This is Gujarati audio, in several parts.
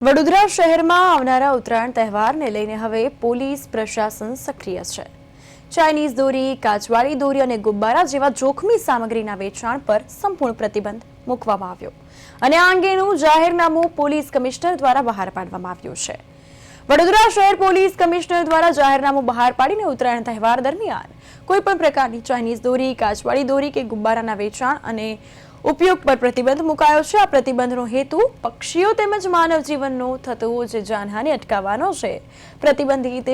વડોદરા શહેરમાં આવનારા ઉત્તરાયણ તહેવારને લઈને હવે પોલીસ પ્રશાસન સક્રિય છે. ચાઇનીઝ દોરી કાચવાળી દોરી અને ગુબ્બારા જેવા જોખમી સામગ્રીના વેચાણ પર સંપૂર્ણ પ્રતિબંધ મૂકવામાં આવ્યો. અને આ અંગેનું જાહેરનામું પોલીસ કમિશનર દ્વારા બહાર પાડવામાં આવ્યું છે. વડોદરા શહેર પોલીસ કમિશનર દ્વારા જાહેરનામું બહાર પાડીને ઉત્તરાયણ તહેવાર દરમિયાન કોઈપણ પ્રકારની ચાઇનીઝ દોરી કાચવાળી દોરી કે ગુબ્બારાના વેચાણ અને ઉપયોગ પર પ્રતિબંધ મુકાયો છે. આ પ્રતિબંધનો હેતુ પક્ષીઓ તેમજ માનવ જીવનનો થતો જે જાનહાનિ અટકાવવાનો છે. પ્રતિબંધિત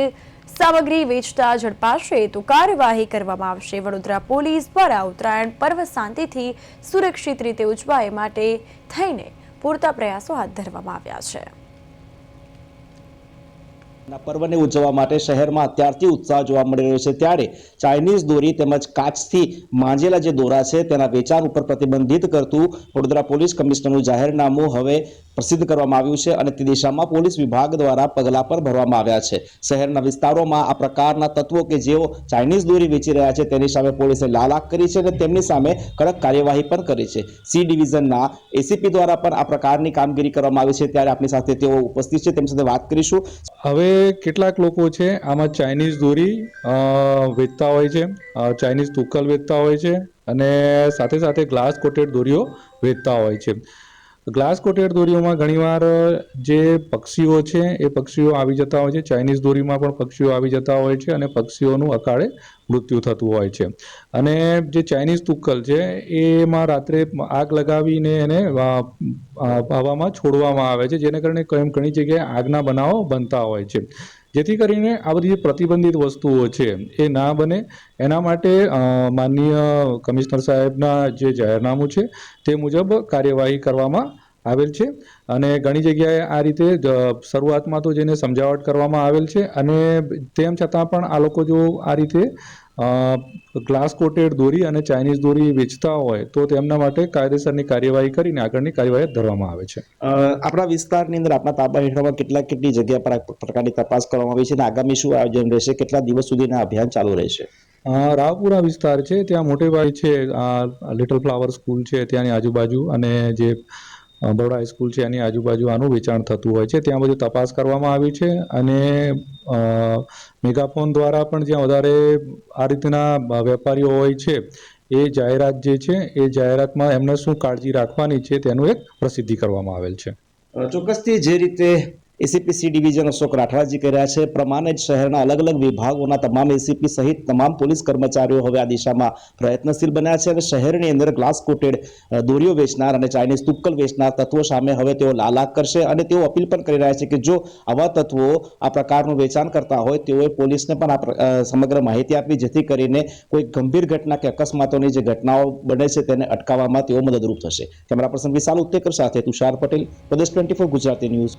સામગ્રી વેચતા ઝડપાશે તો કાર્યવાહી કરવામાં આવશે. વડોદરા પોલીસ દ્વારા ઉત્તરાયણ પર્વ શાંતિથી સુરક્ષિત રીતે ઉજવાય માટે થઈને પૂરતા પ્રયાસો હાથ ધરવામાં આવ્યા છે. ના પર્વને ઉજવવા માટે શહેરમાં અત્યારથી ઉત્સાહ જોવા મળી રહ્યો છે. ત્યારે ચાઇનીઝ દોરી તેમજ કાચથી માંજેલા જે દોરા છે, તેના વેચાણ ઉપર પ્રતિબંધિત કરતું વડોદરા પોલીસ કમિશનરનું જાહેરનામું હવે પ્રસિદ્ધ કરવામાં આવ્યું છે અને તે દિશામાં પોલીસ વિભાગ દ્વારા પગલાં પર ભરવામાં આવ્યા છે. શહેરના વિસ્તારોમાં આ પ્રકારના તત્વો કે જેઓ ચાઇનીઝ દોરી વેચી રહ્યા છે, તેની સામે પોલીસે લાલાક કરી છે અને તેમની સામે કડક કાર્યવાહી પણ કરી છે. સી ડિવિઝનના એસીપી દ્વારા પણ આ પ્રકારની કામગીરી કરવામાં આવી છે. ત્યારે આપણી સાથે તેઓ ઉપસ્થિત છે. તેમની સાથે વાત કરીશું. હવે કેટલાક લોકો છે, આમાં ચાઇનીઝ દોરી વેચતા હોય છે ચાઇનીઝ તુક્કલ વેચતા હોય છે અને સાથે સાથે ગ્લાસ કોટેડ દોરીઓ વેચતા હોય છે. ગ્લાસ કોટેડ દોરીઓમાં ઘણીવાર જે પક્ષીઓ છે, એ પક્ષીઓ આવી જતા હોય છે. ચાઇનીઝ દોરીમાં પણ પક્ષીઓ આવી જતા હોય છે અને પક્ષીઓનું અકાળે મૃત્યુ થતું હોય છે. અને જે ચાઇનીઝ તુક્કલ છે, એમાં રાત્રે આગ લગાવીને એને હવામાં છોડવામાં આવે છે. જેને કારણે કંઈ, ઘણી જગ્યાએ આગના બનાવો બનતા હોય છે. જેથી કરીને આ બધી જે પ્રતિબંધિત વસ્તુઓ છે, એ ના બને. એના માટે માનનીય કમિશનર સાહેબના જે જાહેરનામું છે, તે મુજબ કાર્યવાહી કરવામાં આવેલ છે. અને ઘણી જગ્યાએ આ રીતે શરૂઆતમાં તો જેને સમજાવટ કરવામાં આવેલ છે અને તેમ છતાં પણ આ લોકો જો આ રીતે ગ્લાસ કોટેડ દોરી અને ચાઇનીઝ દોરી વેચતા હોય તો તેમના માટે કાયદેસરની કાર્યવાહી કરીને આગળની કાર્યવાહી ધરવામાં આવે છે. આપણા વિસ્તારની અંદર આપણા તાબા હેઠળમાં કેટલા કેટલી જગ્યા પર આ પ્રકારની તપાસ કરવામાં આવી છે અને આગામી શું આયોજન રહેશે? કેટલા દિવસ સુધીના અભિયાન ચાલુ રહેશે? રાવપુરા વિસ્તાર છે ત્યાં મોટે ભાગે છે લિટલ ફ્લાવર સ્કૂલ છે ત્યાંની આજુબાજુ અને જે બરોડા હાઈસ્કૂલ છે, એની આજુબાજુ આનું વેચાણ થતું હોય છે. ત્યાં બધું તપાસ કરવામાં આવી છે અને મેગાફોન દ્વારા પણ જ્યાં વધારે આ રીતના વેપારીઓ હોય છે, એ જાહેરાત જે છે, એ જાહેરાતમાં એમને શું કાળજી રાખવાની છે તેનું એક પ્રસિદ્ધિ કરવામાં આવેલ છે. ચોક્કસથી જે રીતે એસીપી ડિવિઝન અશોક રાઠવાજી રહ્યા છે, પ્રમાણે જ શહેરના અલગ અલગ વિભાગોના તમામ એસીપી સહિત તમામ પોલીસ કર્મચારીઓ હવે આ દિશામાં પ્રયત્નશીલ બન્યા છે અને શહેરની અંદર ગ્લાસ કોટેડ દોરીઓ વેચનાર અને ચાઇનીઝ તુક્કલ વેચનાર તત્વો સામે હવે તેઓ લાલાક કરશે અને તેઓ અપીલ પણ કરી રહ્યા છે કે જો આવા તત્વો આ પ્રકારનું વેચાણ કરતા હોય, તેઓએ પોલીસને પણ આ સમગ્ર માહિતી આપવી જેથી કરીને કોઈ ગંભીર ઘટના કે અકસ્માતોની જે ઘટનાઓ બને છે તેને અટકાવવામાં તેઓ મદદરૂપ થશે. કેમેરા પર્સન વિશાલ ઉત્તેકર સાથે તુષાર પટેલ, પ્રદેશ ટ્વેન્ટી ફોર ગુજરાતી ન્યૂઝ.